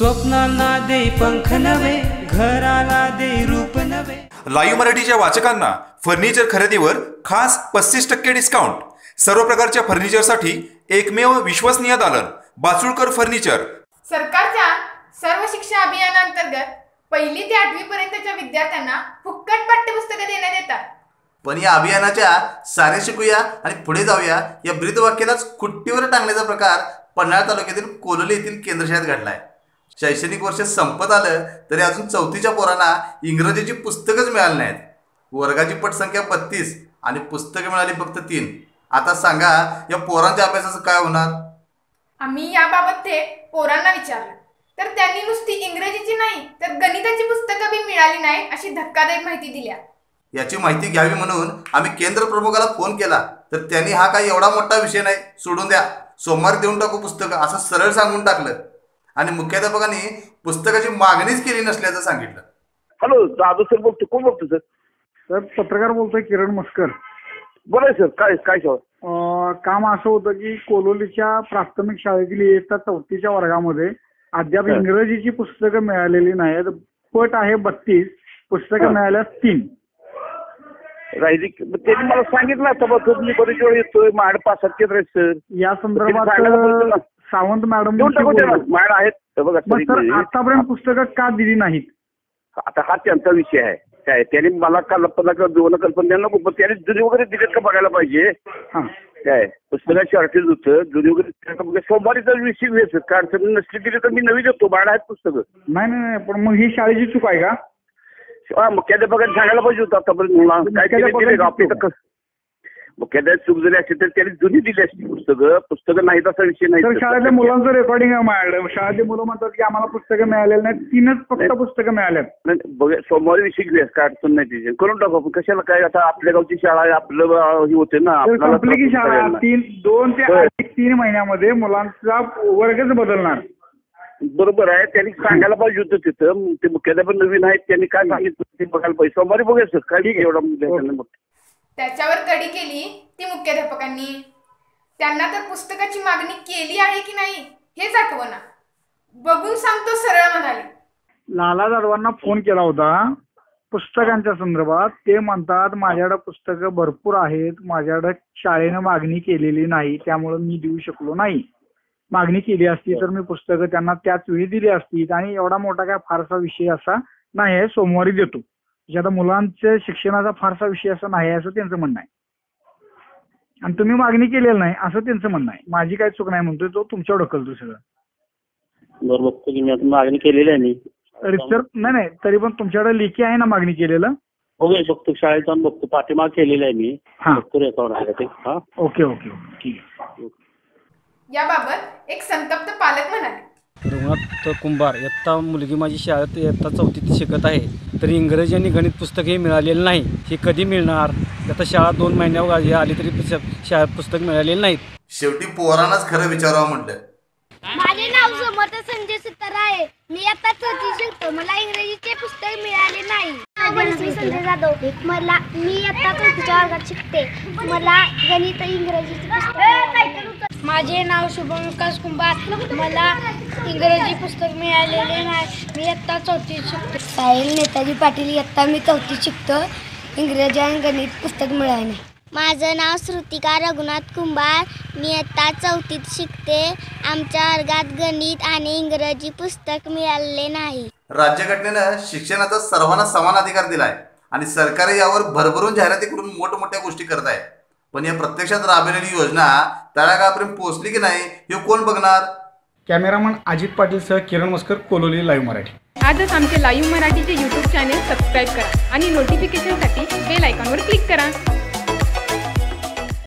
स्वप्नांना दे पंख नवे घराला दे रूप नवे लाईव्ह मराठीच्या वाचकांना फर्निचर खरेदीवर खास पस्तीस टक्के डिस्काउंट सर्व प्रकारच्या फर्निचरसाठी एकमेव विश्वसनीय दालन बाचुळकर फर्निचर सरकारच्या सर्व शिक्षा अभियानांतर्गत पहिली ते आठवी पर्यंतच्या विद्यार्थ्यांना फुक्कट पाठ्यपुस्तकं देण्यात येतात. पण या अभियानाच्या सारे शिकूया आणि पुढे जाऊया या ब्रीदवाक्यालाच खुट्टीवर टांगण्याचा प्रकार पन्हाळ तालुक्यातील कोलोली येथील केंद्रशाळेत घडलाय. शैक्षणिक वर्ष संपत आलं तरी अजून चौथीच्या पोरांना इंग्रजीची पुस्तकच मिळाली नाहीत. वर्गाची पटसंख्या बत्तीस आणि पुस्तकं मिळाली फक्त तीन. आता सांगा या पोरांच्या अभ्यासाचं काय होणार? आम्ही याबाबत ते पोरांना विचारलं. तर त्यांनी नुसती इंग्रजीची नाही तर गणिताची पुस्तकं बी मिळाली नाही अशी धक्कादायक माहिती दिल्या. याची माहिती घ्यावी म्हणून आम्ही केंद्र प्रमुखाला फोन केला. तर त्यांनी हा काही एवढा मोठा विषय नाही सोडून द्या. सोमवारी देऊन टाकू पुस्तकं असं सरळ सांगून टाकलं. आणि मुख्याध्यापकांनी पुस्तकाची मागणीच केली नसल्याचं सांगितलं. हॅलो दादू सर बोलतो कोण बोलतो सर? सर पत्रकार बोलतोय किरण मस्कर. बोला सर काय काय सर अं, काम असं होतं की कोलोलीच्या प्राथमिक शाळेतील इयत्ता चौथीच्या वर्गामध्ये अद्याप. इंग्रजीची पुस्तकं मिळालेली नाहीत. पट आहे बत्तीस पुस्तकं. मिळाल्यास तीन. त्यांनी मला सांगितलं आता बघ मी बरेच वेळ येतोय माझ्याकडे पाच सर. या संदर्भात. सावंत मॅडम आहेत बघा. आतापर्यंत पुस्तकं का दिली नाहीत? आता हा त्यांचा विषय आहे. काय त्यांनी मला कल्पना कर दोन कल्पना नको पण त्यांनी जुनी वगैरे दिलेत का बघायला पाहिजे? काय पुस्तकात शॉर्टेज होतं जुनी वगैरे का. सोमवारी तर विषय घ्यायचं काय अडचण नसली दिली तर मी नवी देतो बाळा आहेत पुस्तकं. नाही नाही पण मग ही शाळेची चूक आहे का? मुख्याध्यापकांनी सांगायला पाहिजे होतं आतापर्यंत. काय आपली चूक जरी असली तर त्यांनी जुनी दिली असती पुस्तकं. पुस्तकं नाहीत असा विषय नाही. तर शाळेतल्या मुलांचं रेकॉर्डिंग आहे माझ्याकडे शाळेतली मुलं म्हणतात की आम्हाला पुस्तकं मिळालेली नाहीत. तीनच फक्त पुस्तकं मिळाल्यात. बघ सोमवारी विषय घेऊया काय अडचण नाही तिथे करून टाकू आपण. कशाला काय? आता आपल्या गावची शाळा आहे आपलं हे होते ना. की शाळा. तीन दोन ते तीन महिन्यामध्ये मुलांचा वर्गच बदलणार. बरोबर आहे. त्यांनी सांगायला पाहिजे होतं तिथं. ते मुख्याध्यापक नवीन आहेत त्यांनी काय सांगितलं ते बघायला पाहिजे. सोमवारी बघूया सर. काय. एवढा त्याच्यावर कडी केली ती मुख्याध्यापकांनी. त्यांना तर पुस्तकाची मागणी केली आहे की नाही हेच आठवना. बघून सांगतो सरळ म्हणाले. लाला जाधवांना फोन केला होता. पुस्तकांच्या संदर्भात ते म्हणतात माझ्याकडे पुस्तकं भरपूर आहेत. माझ्याकडे शाळेनं मागणी केलेली नाही त्यामुळे मी देऊ शकलो नाही. मागणी केली असती तर मी पुस्तकं त्यांना त्याच वेळी दिली असती आणि एवढा मोठा काय फारसा विषय असा नाही सोमवारी देतो. म्हणजे आता मुलांच्या शिक्षणाचा फारसा विषय असा नाही आहे असं त्यांचं म्हणणं आहे. आणि तुम्ही मागणी केलेली नाही असं त्यांचं म्हणणं आहे. माझी काय चूक नाही म्हणतोय तो तुमच्यावर ढकलतो सगळं बरं बघतो की मी आता मागणी केलेली आहे तर नाही नाही तरी पण तुमच्याकडे लेखी आहे ना मागणी केलेलं? बघूया बघतो शाळेत जाऊन बघतो. पाठीमाग केलेली आहे मी. हा. बघतो रेकॉर्ड आहे का ते. हा. Okay okay okay. ठीक आहे. याबाबत एक संतप्त पालक म्हणाले. रघुनाथ कुंभार. इयत्ता मुलगी माझी शाळेत इयत्ता चौथीत शिकत आहे. तरी इंग्रजी आणि गणित पुस्तक हे मिळालेलं नाही. हे कधी मिळणार? आता शाळा दोन महिन्यावर आली तरी पुस्तक- शाळेत पुस्तक मिळालेलं नाहीत. शेवटी पोरांनाच खरं विचारावं म्हटलं माझे नाव समर्थ संजय सुतार आहे. मी आता चौथी शिकतो. मला इंग्रजीचे पुस्तक मिळाले नाही. संजय जाधव. मला मी आता चौथीच्या वर्गात शिकते. मला गणित इंग्रजीचे पुस्तक माझे नाव शुभम विकास कुंभार. मला इंग्रजी पुस्तक मिळालेले नाही. मी आत्ता चौथी शिकतो. साहिल नेताजी पाटील इयत्ता मी चौथी शिकतो. इंग्रजी आणि गणित पुस्तक मिळाले. नाही माझं नाव श्रुतिका रघुनाथ कुंभार. मी आता चौथीत शिकते. आमच्या वर्गात गणित आणि इंग्रजी पुस्तक मिळाले नाही. राज्यघटनेनं शिक्षणाचा सर्वांना समान अधिकार दिलाय आणि सरकार यावर भरभरून जाहिराती करून मोठमोठ्या गोष्टी करत आहे. पण या प्रत्यक्षात राबवलेली योजना तळागाळापर्यंत पोहोचली की नाही हे कोण बघणार? कॅमेरामन अजित पाटील सह किरण मस्कर कोलोली लाईव्ह मराठी. आजच आमचे लाईव्ह मराठीचे यूट्यूब चॅनेल सबस्क्राईब करा आणि नोटिफिकेशनसाठी बेल आयकॉनवर क्लिक करा.